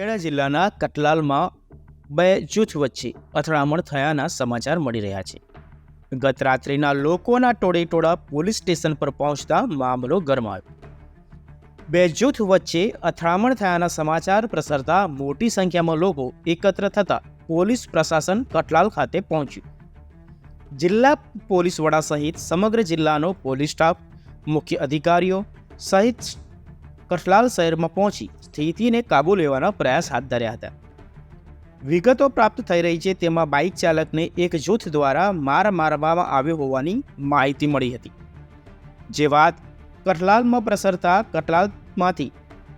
ખેડા જિલ્લાના કટલાલમાં બે જૂથ વચ્ચે અથડામણ થયાના સમાચાર મળી રહ્યા છે. ગત રાત્રિના લોકોના ટોળે ટોળા પોલીસ સ્ટેશન પર પહોંચતા મામલો ગરમાયો. બે જૂથ વચ્ચે અથડામણ થયાના સમાચાર પ્રસરતા મોટી સંખ્યામાં લોકો એકત્ર થતા પોલીસ પ્રશાસન કટલાલ ખાતે પહોંચ્યું. જિલ્લા પોલીસ વડા સહિત સમગ્ર જિલ્લાનો પોલીસ સ્ટાફ, મુખ્ય અધિકારીઓ સહિત કઠલાલ શહેરમાં પહોંચી સ્થિતિને કાબૂ લેવાના પ્રયાસ હાથ ધર્યા હતા. વિગતો પ્રાપ્ત થઈ રહી છે તેમાં બાઇક ચાલકને એક જૂથ દ્વારા માર મારવામાં આવ્યો હોવાની માહિતી મળી હતી. જે વાત કઠલાલમાં પ્રસરતા કટલાલમાંથી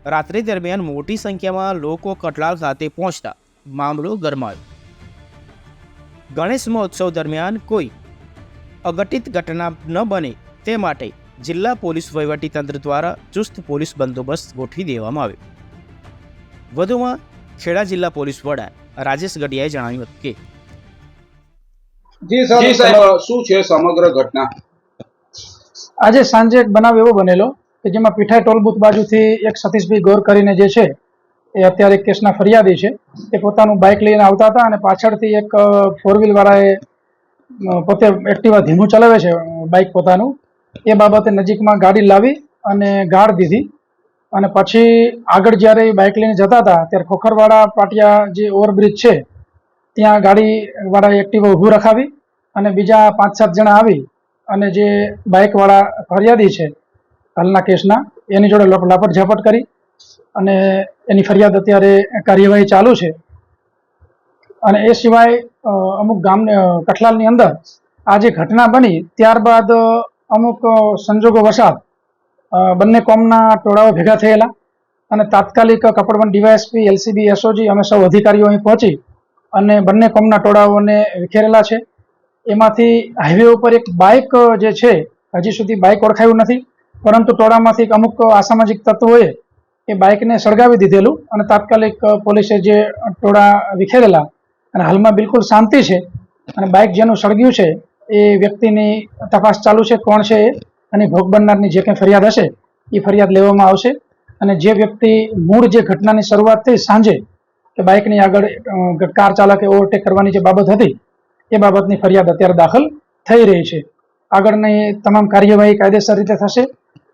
રાત્રિ દરમિયાન મોટી સંખ્યામાં લોકો કટલાલ ખાતે પહોંચતા મામલો ગરમાયો. ગણેશ મહોત્સવ દરમિયાન કોઈ અઘટિત ઘટના ન બને તે માટે જિલ્લા પોલીસ વહીવટીતંત્ર દ્વારા ચુસ્ત પોલીસ બંદોબસ્ત ગોઠવી દેવામાં આવ્યો. વધુમાં ખેડા જિલ્લા પોલીસ વડા રાજેશ ગઢિયાએ જણાવ્યું હતું કે જી સાહેબ શું છે સમગ્ર ઘટના? આજે સાંજે એક બનાવ એવો બનેલો કે જેમાં પીઠાઈ ટોલ બુથ બાજુથી એક સતીશભાઈ ગોર કરીને જે છે એ અત્યારે એક કેસના ફરિયાદી છે. એ પોતાનું બાઇક લઈને આવતા હતા અને પાછળથી એક ફોર વ્હીલ વાળાએ પોતે એક્ટિવા ધીમું ચલાવે છે બાઇક પોતાનું. એ બાબતે નજીકમાં ગાડી લાવી અને ગાળ દીધી. અને પછી આગળ જ્યારે બાઇક લઈને જતા હતા, ત્યારે ખોખરવાડા પાટિયા જે ઓવરબ્રિજ છે, ત્યાં ગાડીવાળા એક્ટિવા ઊભું રખાવી અને બીજા પાંચ સાત જણા આવી અને જે બાઇકવાળા ફરિયાદી છે, હાલના કેસના, એની જોડે લપ- લાપટ ઝાપટ કરી અને એની ફરિયાદ અત્યારે કાર્યવાહી ચાલુ છે. અને એ સિવાય અમુક ગામ કઠલાલની અંદર આ જે ઘટના બની, ત્યારબાદ અમુક સંજોગો વસાત બંને કોમના ટોળાઓ ભેગા થયેલા અને તાત્કાલિક કપડવન ડીવાયએસપી, એલસીબી, એસઓજી અમે સૌ અધિકારીઓ અહીં પહોંચી અને બંને કોમના ટોળાઓને વિખેરેલા છે. એમાંથી હાઈવે ઉપર એક બાઇક જે છે, હજી સુધી બાઇક ઓળખાયું નથી, પરંતુ ટોળામાંથી અમુક અસામાજિક તત્વોએ એ બાઇકને સળગાવી દીધેલું અને તાત્કાલિક પોલીસે જે ટોળા વિખેરેલા અને હાલમાં બિલકુલ શાંતિ છે અને બાઇક જેનું સળગ્યું છે એ વ્યક્તિની તપાસ ચાલુ છે, કોણ છે અને ભોગ બનનારની જે કંઈ ફરિયાદ હશે, એ ફરિયાદ લેવામાં આવશે. અને જે વ્યક્તિ મૂળ જે ઘટનાની શરૂઆત થઈ સાંજે, કે બાઇકની આગળ કાર ચાલકે ઓવરટેક કરવાની જે બાબત હતી, એ બાબતની ફરિયાદ અત્યારે દાખલ થઈ રહી છે. આગળની તમામ કાર્યવાહી કાયદેસર રીતે થશે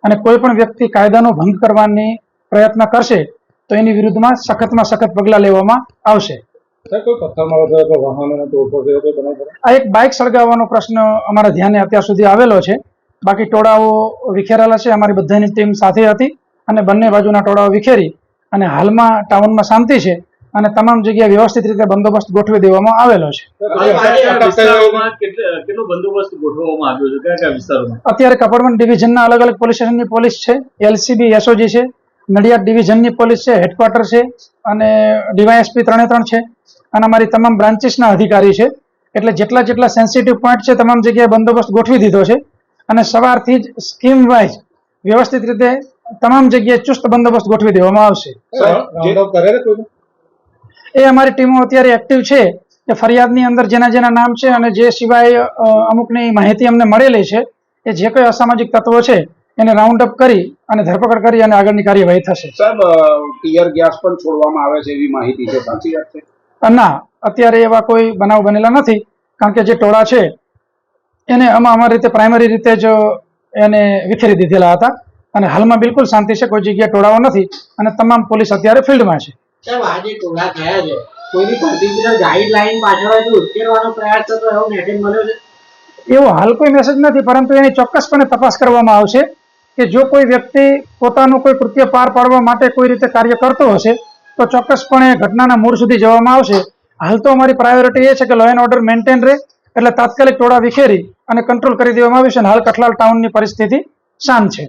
અને કોઈ પણ વ્યક્તિ કાયદાનો ભંગ કરવાની પ્રયત્ન કરશે, તો એની વિરુદ્ધમાં સખતમાં સખત પગલાં લેવામાં આવશે. આ એક બાઇક સળગાવવાનો પ્રશ્ન અમારા ધ્યાને અત્યાર સુધી આવેલો છે. બાકી ટોળાઓ વિખેરાયેલા છે અમારી બધાની ટીમ સાથે હતી અને બંને બાજુના ટોળાઓ વિખેરી અને હાલમાં ટાઉનમાં શાંતિ છે અને તમામ જગ્યાએ વ્યવસ્થિત રીતે બંદોબસ્ત ગોઠવી દેવામાં આવેલો છે. અત્યારે કપડવન ડિવિઝનના અલગ અલગ પોલીસ સ્ટેશનની પોલીસ છે એલસીબી એસઓજી છે નડિયાદ ડિવિઝનની પોલીસ છે હેડક્વાર્ટર છે અને ડીવાયએસપી ત્રણે ત્રણ છે. અને અમારી તમામ બ્રાન્ચીસના અધિકારી છે. એટલે જેટલા જેટલા સેન્સિટિવ પોઈન્ટ છે તમામ જગ્યાએ બંદોબસ્ત ગોઠવી દીધો છે. અને સવારથી જ સ્કીમ વાઇઝ વ્યવસ્થિત રીતે તમામ જગ્યાએ ચુસ્ત બંદોબસ્ત ગોઠવી દેવામાં આવશે? એ અમારી ટીમો અત્યારે એક્ટિવ છે. કે ફરિયાદની અંદર જેના જેના નામ છે અને જે સિવાય અમુકની માહિતી અમને મળેલી છે એ જે કોઈ અસામાજિક તત્વો છે એને રાઉન્ડ અપ કરી અને ધરપકડ કરી અને આગળની કાર્યવાહી થશે. સાહેબ ટીયર ગેસ પણ છોડવામાં આવે છે એવી માહિતી છે. સાચી વાત છે? ના અત્યારે એવા કોઈ બનાવ બનેલા નથી. કારણ કે જે ટોળા છે એને અમે અમારી રીતે પ્રાઇમરી રીતે જ એને વિખેરી દીધેલા હતા. અને હાલમાં બિલકુલ શાંતિ છે કોઈ જગ્યાએ ટોળાઓ નથી. અને તમામ પોલીસ અત્યારે ફિલ્ડમાં છે. આજે ટોળા થયા છે? કોઈની પર્ટિક્યુલર ગાઈડલાઈન પાછળ ઉકેલવાનો પ્રયાસ થતો એવો મેસેજ મળ્યો છે? એવો હાલ કોઈ મેસેજ નથી પરંતુ એની ચોક્કસપણે તપાસ કરવામાં આવશે કે જો કોઈ વ્યક્તિ પોતાનું કોઈ કૃત્ય પાર પાડવા માટે કોઈ રીતે કાર્ય કરતો હશે તો ચોક્કસપણે ઘટનાના મૂળ સુધી જવામાં આવશે. હાલ તો અમારી પ્રાયોરિટી એ છે કે લો એન્ડ ઓર્ડર મેન્ટેન રહે, એટલે તાત્કાલિક ટોળા વિખેરી અને કંટ્રોલ કરી દેવામાં આવ્યું છે અને હાલ કઠલાલ ટાઉનની પરિસ્થિતિ શાંત છે.